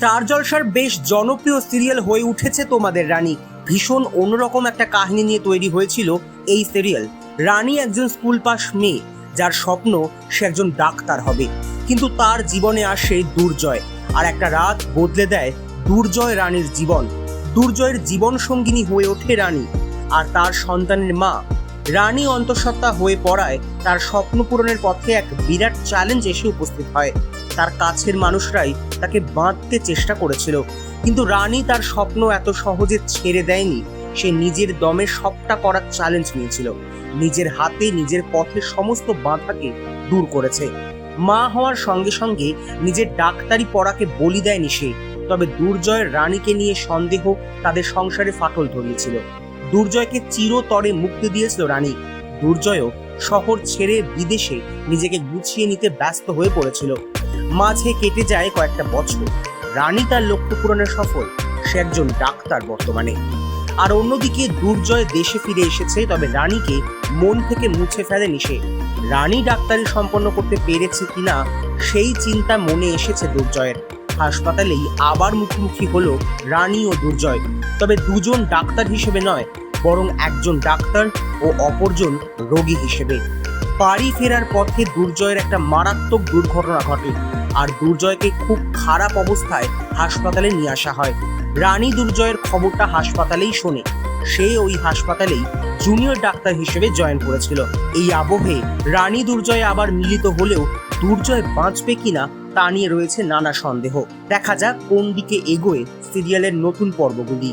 Star জলসার বেশ জনপ্রিয় সিরিয়াল হয়ে উঠেছে তোমাদের রানী। ভীষণ অন্যরকম একটা কাহিনী নিয়ে তৈরি হয়েছিল এই সিরিয়াল। রানী একজন স্কুল পাস মেয়ে, যার স্বপ্ন সে একজন ডাক্তার হবে। কিন্তু তার জীবনে আসে দুর্জয়, আর একটা রাত বদলে দেয় দুর্জয় রানীর জীবন। দুর্জয়ের জীবন সঙ্গিনী হয়ে ওঠে রানী, আর তার সন্তানের মা রানী অন্তঃসত্ত্বা হয়ে পড়ায় তার স্বপ্ন পূরণের পথে এক বিরাট চ্যালেঞ্জ এসে উপস্থিত হয়। তার কাছের মানুষরাই তাকে বাঁধতে চেষ্টা করেছিল। কিন্তু রানী তার স্বপ্ন এত সহজে ছেড়ে দেয়নি। সে নিজের দমে সবটা করার চ্যালেঞ্জ নিয়েছিল। নিজের হাতে নিজের পথে সমস্ত বাধাকে দূর করেছে। মা হওয়ার সঙ্গে সঙ্গে নিজের ডাক্তারি পড়াকে বলি দেয়নি সে। তবে দুর্জয়ের রানীকে নিয়ে সন্দেহ তাদের সংসারে ফাটল ধরিয়েছিল। দুর্জয়কে চিরতরে মুক্তি দিয়েছিল রানী। দুর্জয়ও শহর ছেড়ে বিদেশে নিজেকে গুছিয়ে নিতে ব্যস্ত হয়ে পড়েছিল। মাঝে কেটে যায় কয়েকটা বছর। রানী তার লক্ষ্য পূরণে সফল, সে একজন ডাক্তার বর্তমানে। আর অন্যদিকে দুর্জয় দেশে ফিরে এসেছে, তবে রানীকে মন থেকে মুছে ফেলেনি সে। রানী ডাক্তারি সম্পন্ন করতে পেরেছে কিনা, সেই চিন্তা মনে এসেছে দুর্জয়ের। হাসপাতালেই আবার মুখোমুখি হলো রানী ও দুর্জয়। তবে দুজন ডাক্তার হিসেবে নয়, বরং একজন ডাক্তার ও অপরজন রোগী হিসেবে। বাড়ি ফেরার পথে দুর্জয়ের একটা মারাত্মক দুর্ঘটনা ঘটে, আর দুর্জয়কে খুব খারাপ অবস্থায় হাসপাতালে নিয়ে আসা হয়। রানী দুর্জয়ের খবরটা হাসপাতালেই শোনে। সে ওই হাসপাতালেই জুনিয়র ডাক্তার হিসেবে জয়েন করেছিল। এই আবহে রানী দুর্জয় আবার মিলিত হলেও দুর্জয় বাঁচবে কিনা তা নিয়ে রয়েছে নানা সন্দেহ। দেখা যাক কোন দিকে এগোয় সিরিয়ালের নতুন পর্বগুলি।